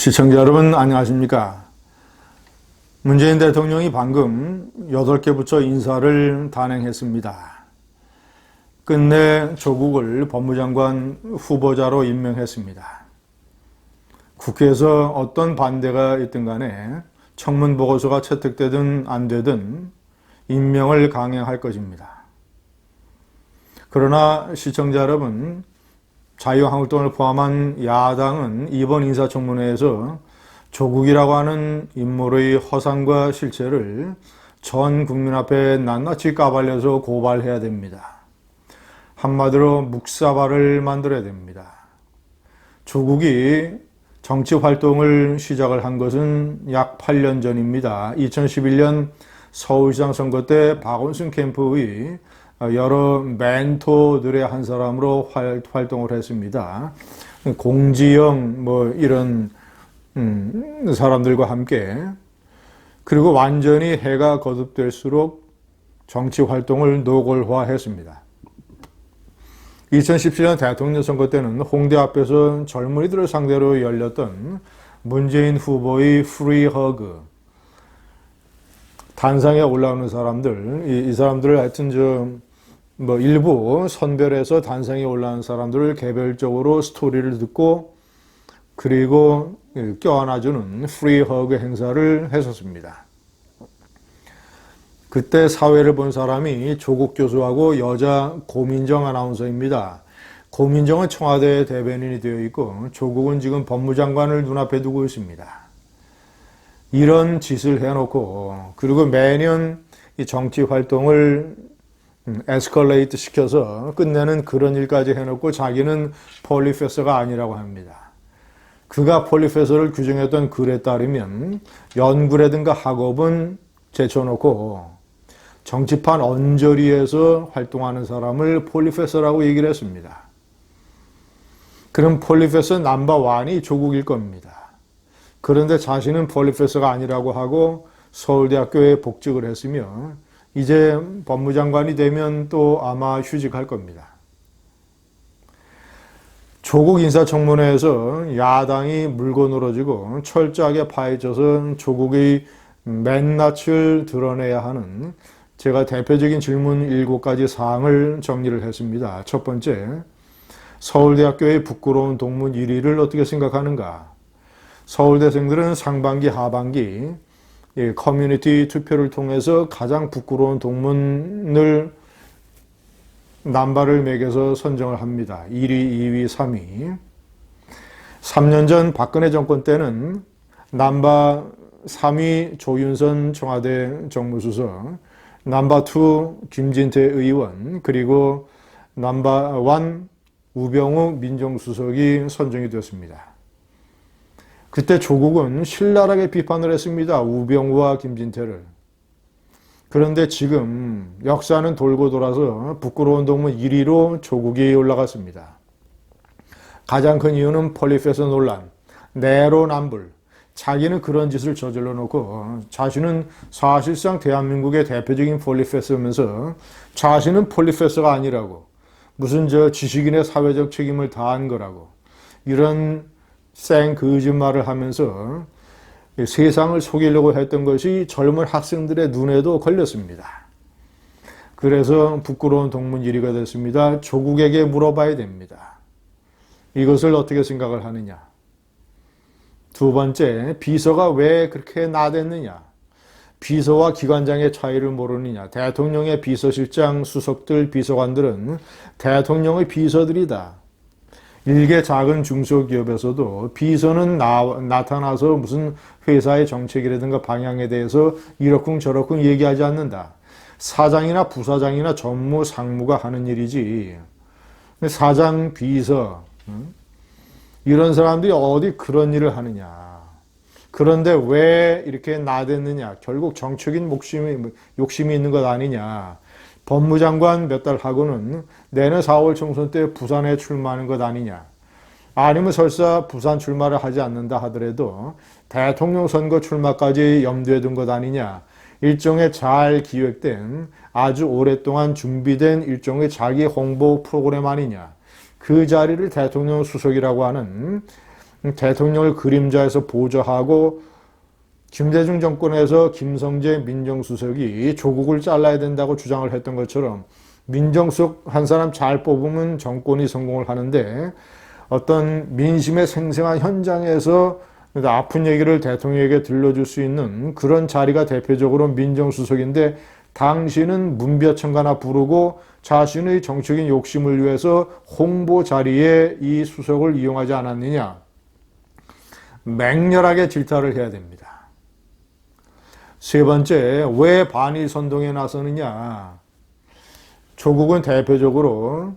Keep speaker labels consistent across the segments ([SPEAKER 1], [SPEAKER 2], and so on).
[SPEAKER 1] 시청자 여러분 안녕하십니까? 문재인 대통령이 방금 8개 부처 인사를 단행했습니다. 끝내 조국을 법무장관 후보자로 임명했습니다. 국회에서 어떤 반대가 있든 간에 청문 보고서가 채택되든 안 되든 임명을 강행할 것입니다. 그러나 시청자 여러분, 자유한국당을 포함한 야당은 이번 인사청문회에서 조국이라고 하는 인물의 허상과 실체를 전 국민 앞에 낱낱이 까발려서 고발해야 됩니다. 한마디로 묵사발을 만들어야 됩니다. 조국이 정치 활동을 시작을 한 것은 약 8년 전입니다. 2011년 서울시장 선거 때 박원순 캠프의 여러 멘토들의 한 사람으로 활동을 했습니다. 공지영 뭐 이런 음, 사람들과 함께 그리고 완전히 해가 거듭될수록 정치 활동을 노골화했습니다. 2017년 대통령 선거 때는 홍대 앞에서 젊은이들을 상대로 열렸던 문재인 후보의 프리 허그 단상에 올라오는 사람들 이, 이 사람들을 하여튼 좀 뭐 일부 선별해서 단상에 올라온 사람들을 개별적으로 스토리를 듣고 그리고 껴안아주는 프리 허그 행사를 했었습니다. 그때 사회를 본 사람이 조국 교수하고 여자 고민정 아나운서입니다. 고민정은 청와대 대변인이 되어 있고 조국은 지금 법무장관을 눈앞에 두고 있습니다. 이런 짓을 해놓고 그리고 매년 이 정치 활동을 에스컬레이트 시켜서 끝내는 그런 일까지 해놓고 자기는 폴리페서가 아니라고 합니다. 그가 폴리페서를 규정했던 글에 따르면 연구라든가 학업은 제쳐놓고 정치판 언저리에서 활동하는 사람을 폴리페서라고 얘기를 했습니다. 그럼 폴리페서 넘버원이 조국일 겁니다. 그런데 자신은 폴리페서가 아니라고 하고 서울대학교에 복직을 했으며 이제 법무장관이 되면 또 아마 휴직할 겁니다. 조국 인사청문회에서 야당이 물건으로 지고 철저하게 파헤쳐서 조국의 맨낯을 드러내야 하는 제가 대표적인 질문 7가지 사항을 정리를 했습니다. 첫 번째, 서울대학교의 부끄러운 동문 1위를 어떻게 생각하는가? 서울대생들은 상반기, 하반기 커뮤니티 투표를 통해서 가장 부끄러운 동문을 남발을 매겨서 선정을 합니다. 1위, 2위, 3위. 3년 전 박근혜 정권 때는 남바 3위 조윤선 청와대 정무수석, 남바 2 김진태 의원, 그리고 남바 1 우병우 민정수석이 선정이 되었습니다. 그때 조국은 신랄하게 비판을 했습니다. 우병우와 김진태를. 그런데 지금 역사는 돌고 돌아서 부끄러운 동문 1위로 조국이 올라갔습니다. 가장 큰 이유는 폴리페서 논란, 내로남불. 자기는 그런 짓을 저질러 놓고 자신은 사실상 대한민국의 대표적인 폴리페서면서 자신은 폴리페서가 아니라고 무슨 저 지식인의 사회적 책임을 다한 거라고 이런 생 거짓말을 하면서 세상을 속이려고 했던 것이 젊은 학생들의 눈에도 걸렸습니다. 그래서 부끄러운 동문 1위가 됐습니다. 조국에게 물어봐야 됩니다. 이것을 어떻게 생각을 하느냐? 두 번째, 비서가 왜 그렇게 나댔느냐? 비서와 기관장의 차이를 모르느냐? 대통령의 비서실장, 수석들, 비서관들은 대통령의 비서들이다. 일개 작은 중소기업에서도 비서는 나, 타나서 무슨 회사의 정책이라든가 방향에 대해서 이러쿵 저러쿵 얘기하지 않는다. 사장이나 부사장이나 전무, 상무가 하는 일이지. 사장, 비서, 이런 사람들이 어디 그런 일을 하느냐. 그런데 왜 이렇게 나댔느냐. 결국 정책인 목심이, 욕심이 있는 것 아니냐. 법무장관 몇 달 하고는 내년 4월 총선 때 부산에 출마하는 것 아니냐. 아니면 설사 부산 출마를 하지 않는다 하더라도 대통령 선거 출마까지 염두에 둔 것 아니냐. 일종의 잘 기획된 아주 오랫동안 준비된 일종의 자기 홍보 프로그램 아니냐. 그 자리를 대통령 수석이라고 하는 대통령을 그림자에서 보좌하고 김대중 정권에서 김성재 민정수석이 조국을 잘라야 된다고 주장을 했던 것처럼 민정수석 한 사람 잘 뽑으면 정권이 성공을 하는데 어떤 민심의 생생한 현장에서 아픈 얘기를 대통령에게 들려줄 수 있는 그런 자리가 대표적으로 민정수석인데 당신은 문벼천가나 부르고 자신의 정치적인 욕심을 위해서 홍보 자리에 이 수석을 이용하지 않았느냐. 맹렬하게 질타를 해야 됩니다. 세 번째, 왜 반일 선동에 나서느냐. 조국은 대표적으로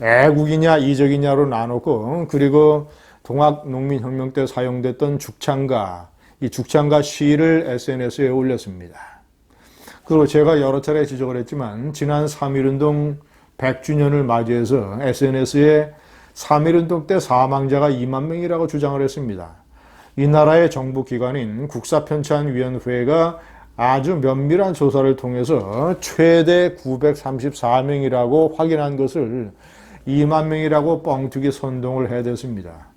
[SPEAKER 1] 애국이냐 이적이냐로 나눴고 그리고 동학농민혁명 때 사용됐던 죽창가 이 죽창가 시를 SNS에 올렸습니다. 그리고 제가 여러 차례 지적을 했지만 지난 3.1운동 100주년을 맞이해서 SNS에 3.1운동 때 사망자가 2만 명이라고 주장을 했습니다. 이 나라의 정부 기관인 국사편찬위원회가 아주 면밀한 조사를 통해서 최대 934명이라고 확인한 것을 2만 명이라고 뻥튀기 선동을 해댔습니다.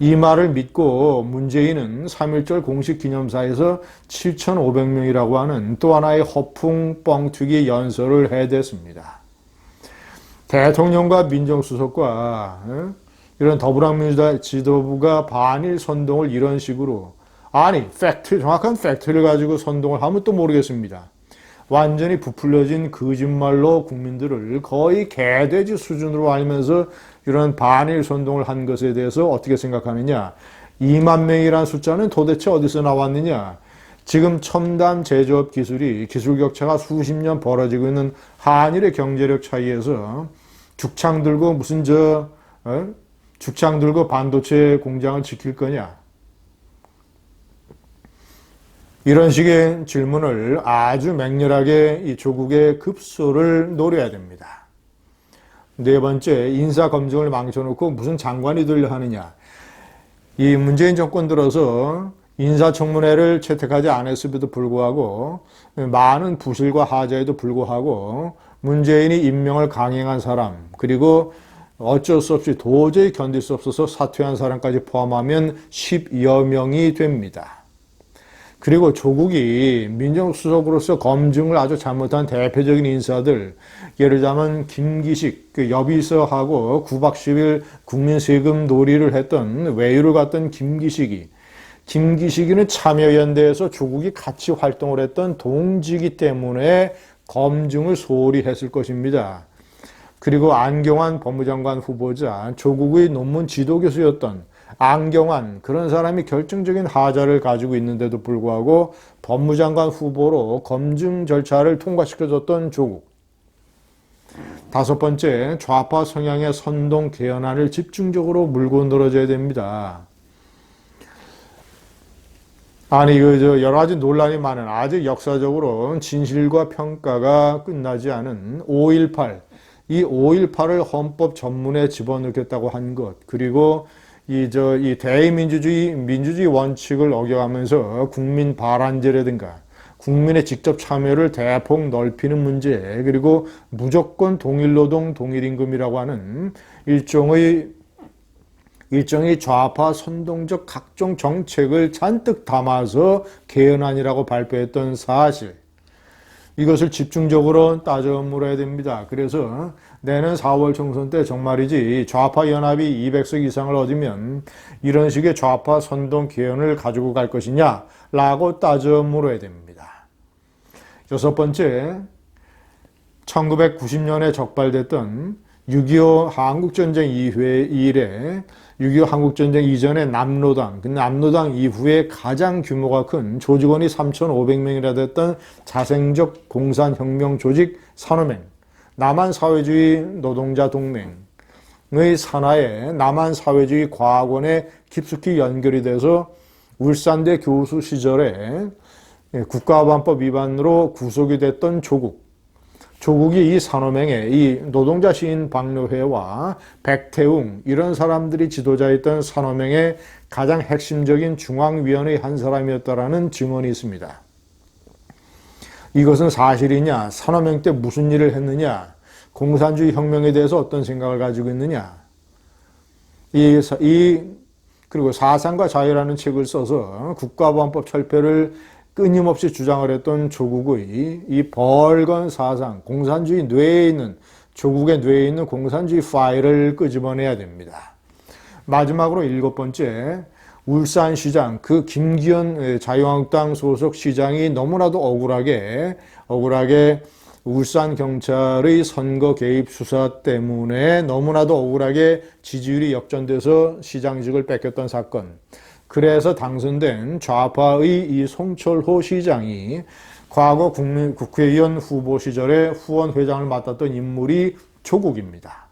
[SPEAKER 1] 이 말을 믿고 문재인은 3.1절 공식 기념사에서 7,500명이라고 하는 또 하나의 허풍 뻥튀기 연설을 해댔습니다. 대통령과 민정수석과 이런 더불어민주당 지도부가 반일 선동을 이런 식으로 아니 팩트 정확한 팩트를 가지고 선동을 하면 또 모르겠습니다. 완전히 부풀려진 거짓말로 국민들을 거의 개돼지 수준으로 알면서 이런 반일 선동을 한 것에 대해서 어떻게 생각하느냐. 2만 명이라는 숫자는 도대체 어디서 나왔느냐. 지금 첨단 제조업 기술이 기술 격차가 수십 년 벌어지고 있는 한일의 경제력 차이에서 죽창 들고 무슨 저 어? 죽창 들고 반도체 공장을 지킬 거냐? 이런 식의 질문을 아주 맹렬하게 이 조국의 급소를 노려야 됩니다. 네 번째, 인사 검증을 망쳐놓고 무슨 장관이 되려 하느냐. 이 문재인 정권 들어서 인사청문회를 채택하지 않았음에도 불구하고 많은 부실과 하자에도 불구하고 문재인이 임명을 강행한 사람 그리고 어쩔 수 없이 도저히 견딜 수 없어서 사퇴한 사람까지 포함하면 10여 명이 됩니다. 그리고 조국이 민정수석으로서 검증을 아주 잘못한 대표적인 인사들, 예를 들자면 김기식, 그 여비서하고 9박 10일 국민 세금 놀이를 했던 외유를 갔던 김기식이, 김기식이는 참여연대에서 조국이 같이 활동을 했던 동지기 때문에 검증을 소홀히 했을 것입니다. 그리고 안경환 법무장관 후보자, 조국의 논문 지도 교수였던 안경환 그런 사람이 결정적인 하자를 가지고 있는데도 불구하고 법무장관 후보로 검증 절차를 통과시켜줬던 조국. 다섯 번째, 좌파 성향의 선동 개헌안을 집중적으로 물고 늘어져야 됩니다. 아니, 그, 저, 여러 가지 논란이 많은 아직 역사적으로 진실과 평가가 끝나지 않은 5.18. 이 5.18을 헌법 전문에 집어넣겠다고 한 것. 그리고 이, 저, 이 대의민주주의, 민주주의 원칙을 어겨가면서 국민 발안제라든가 국민의 직접 참여를 대폭 넓히는 문제, 그리고 무조건 동일노동, 동일임금이라고 하는 일종의 일종의 좌파 선동적 각종 정책을 잔뜩 담아서 개헌안이라고 발표했던 사실. 이것을 집중적으로 따져 물어야 됩니다. 그래서 내년 4월 총선 때 정말이지 좌파 연합이 200석 이상을 얻으면 이런 식의 좌파 선동 개헌을 가지고 갈 것이냐 라고 따져 물어야 됩니다. 여섯 번째, 1990년에 적발됐던 6.25 한국전쟁 이후에 이래 6.25 한국전쟁 이전에 남로당, 그 남로당 이후에 가장 규모가 큰 조직원이 3,500명이라 됐던 자생적 공산혁명 조직 산업행, 남한 사회주의 노동자 동맹의 산하에 남한 사회주의 과학원에 깊숙이 연결이 돼서 울산대 교수 시절에 국가보안법 위반으로 구속이 됐던 조국, 조국이 이 산업행에 이 노동자 시인 박노회와 백태웅 이런 사람들이 지도자였던 산업행의 가장 핵심적인 중앙위원의 한 사람이었다라는 증언이 있습니다. 이것은 사실이냐? 산업행 때 무슨 일을 했느냐? 공산주의 혁명에 대해서 어떤 생각을 가지고 있느냐? 이, 사- 이 그리고 사상과 자유라는 책을 써서 국가보안법 철폐를 끊임없이 주장을 했던 조국의 이 벌건 사상, 공산주의 뇌에 있는 조국의 뇌에 있는 공산주의 파일을 끄집어내야 됩니다. 마지막으로 일곱 번째, 울산시장, 그 김기현 자유한국당 소속 시장이 너무나도 억울하게, 억울하게 울산 경찰의 선거 개입 수사 때문에 너무나도 억울하게 지지율이 역전돼서 시장직을 뺏겼던 사건. 그래서 당선된 좌파의 이 송철호 시장이 과거 국민, 국회의원 후보 시절에 후원 회장을 맡았던 인물이 조국입니다.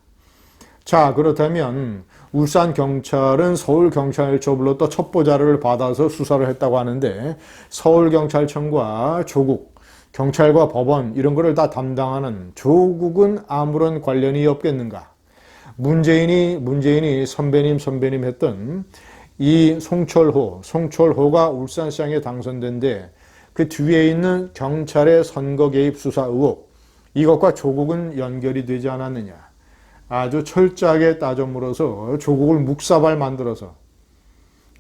[SPEAKER 1] 자, 그렇다면 울산 경찰은 서울 경찰서로부터 첩보 자료를 받아서 수사를 했다고 하는데 서울 경찰청과 조국, 경찰과 법원 이런 거를 다 담당하는 조국은 아무런 관련이 없겠는가? 문재인이 문재인이 선배님 선배님 했던 이 송철호, 송철호가 울산시장에 당선된데 그 뒤에 있는 경찰의 선거 개입 수사 의혹 이것과 조국은 연결이 되지 않았느냐? 아주 철저하게 따져 물어서 조국을 묵사발 만들어서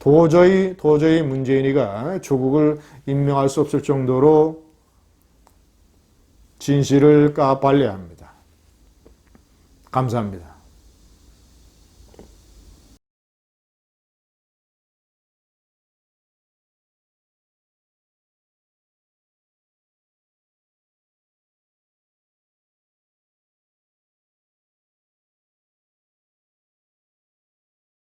[SPEAKER 1] 도저히 도저히 문재인이가 조국을 임명할 수 없을 정도로 진실을 까발려야 합니다. 감사합니다.